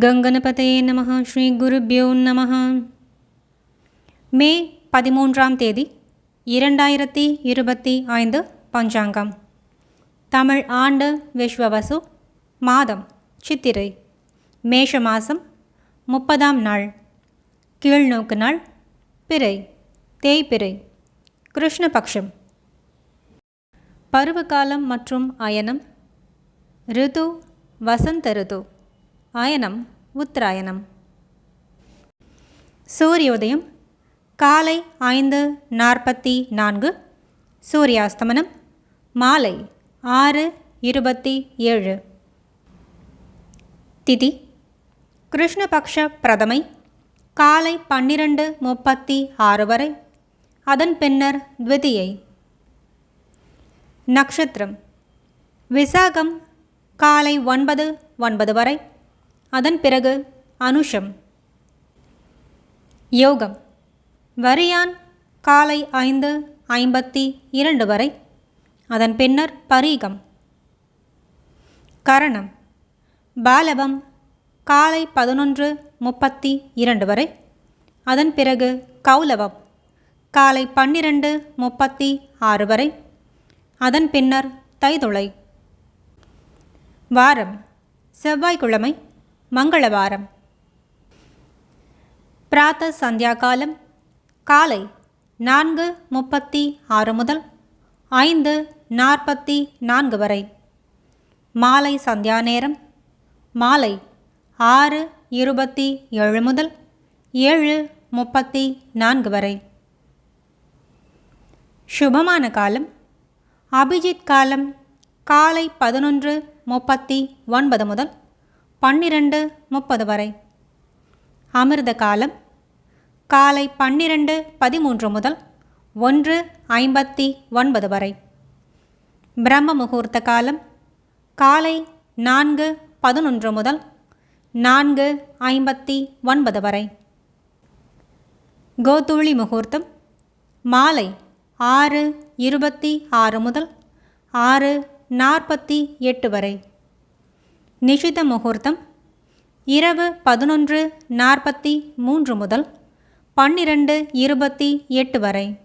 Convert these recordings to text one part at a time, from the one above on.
கங்கனபதே நம ஸ்ரீ குருபியோ நம மே பதிமூன்றாம் தேதி இரண்டாயிரத்தி இருபத்தி ஐந்து பஞ்சாங்கம். தமிழ் ஆண்டு விஸ்வவசு மாதம் சித்திரை. மேஷ மாதம் முப்பதாம் நாள். கீழ்நோக்கு நாள் பிறை தேய்பிறை. கிருஷ்ணபக்ஷம். பருவகாலம் மற்றும் அயனம் ரிது வசந்த ரிது. அயனம் உத்தராயணம். சூரியோதயம் காலை ஐந்து நாற்பத்தி நான்கு சூரியாஸ்தமனம் மாலை ஆறு இருபத்தி ஏழு. திதி கிருஷ்ணபக்ஷ பிரதமை காலை பன்னிரண்டு முப்பத்தி ஆறு வரை அதன் பின்னர் த்விதியை. நக்ஷத்திரம் விசாகம் காலை ஒன்பது ஒன்பது வரை அதன் பிறகு அனுஷம். யோகம். வரியான் காலை ஐந்து ஐம்பத்தி இரண்டு வரை. அதன் பின்னர் பரீகம். கரணம். பாலவம் காலை பதினொன்று முப்பத்தி இரண்டு வரை. அதன் பிறகு கௌலவம் காலை பன்னிரண்டு முப்பத்தி ஆறு வரை. அதன் பின்னர் தைதுளை. வாரம். செவ்வாய்க்கிழமை மங்களவாரம். பிராத்த சந்தியா காலம் காலை நான்கு முப்பத்தி ஆறு முதல் ஐந்து நாற்பத்தி நான்கு வரை. மாலை சந்தியா நேரம் மாலை ஆறு இருபத்தி ஏழு முதல் ஏழு முப்பத்தி நான்கு வரை. சுபமான காலம் அபிஜித் காலம் காலை பதினொன்று முப்பத்தி ஒன்பது முதல் பன்னிரண்டு முப்பது வரை. அமிர்த காலம் காலை பன்னிரண்டு பதிமூன்று முதல் ஒன்று ஐம்பத்தி ஒன்பது வரை. பிரம்ம முகூர்த்த காலம் காலை நான்கு பதினொன்று முதல் நான்கு ஐம்பத்தி ஒன்பது வரை. கோதூளி முகூர்த்தம் மாலை ஆறு இருபத்தி ஆறு முதல் ஆறு நாற்பத்தி எட்டு வரை. நிஷித முகூர்த்தம். இரவு பதினொன்று நாற்பத்தி மூன்று முதல் பன்னிரண்டு இருபத்தி எட்டு வரை.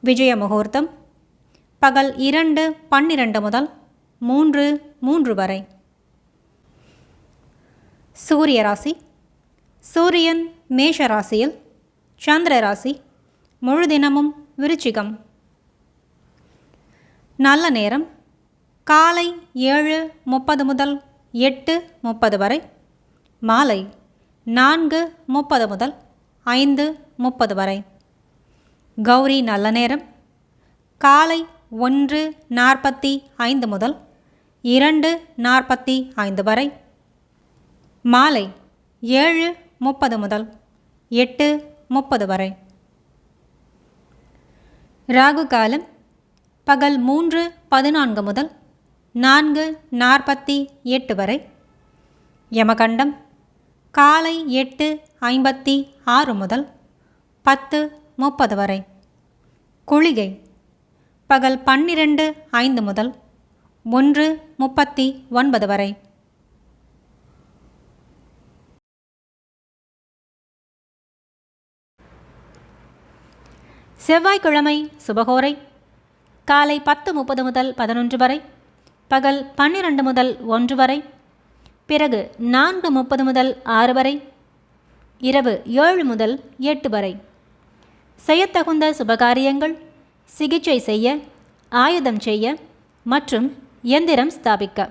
விஜய முகூர்த்தம். பகல் இரண்டு பன்னிரண்டு முதல் மூன்று மூன்று வரை. சூரிய ராசி. சூரியன் மேஷ ராசியில் சந்திர ராசி முழு தினமும் விருச்சிகம். நல்ல நேரம். காலை ஏழு முப்பது முதல் எட்டு முப்பது வரை மாலை நான்கு முப்பது முதல் ஐந்து முப்பது வரை. கௌரி நல்ல நேரம். காலை ஒன்று நாற்பத்தி ஐந்து முதல் இரண்டு நாற்பத்தி ஐந்து வரை மாலை ஏழு முப்பது முதல் எட்டு முப்பது வரை. ராகு காலம் பகல் மூன்று பதினான்கு முதல் நான்கு நாற்பத்தி எட்டு வரை. யமகண்டம் காலை எட்டு ஐம்பத்தி ஆறு முதல் பத்து முப்பது வரை. குளிகை பகல் பன்னிரண்டு ஐந்து முதல் ஒன்று முப்பத்தி ஒன்பது வரை. செவ்வாய்க்கிழமை சுபகோரை காலை பத்து முப்பது முதல் பதினொன்று வரை. பகல் பன்னிரண்டு முதல் ஒன்று வரை. பிறகு நான்கு முப்பது முதல் ஆறு வரை. இரவு ஏழு முதல் எட்டு வரை. செய்யத்தகுந்த சுபகாரியங்கள் சிகிச்சை செய்ய ஆயுதம் செய்ய மற்றும் எந்திரம் ஸ்தாபிக்க.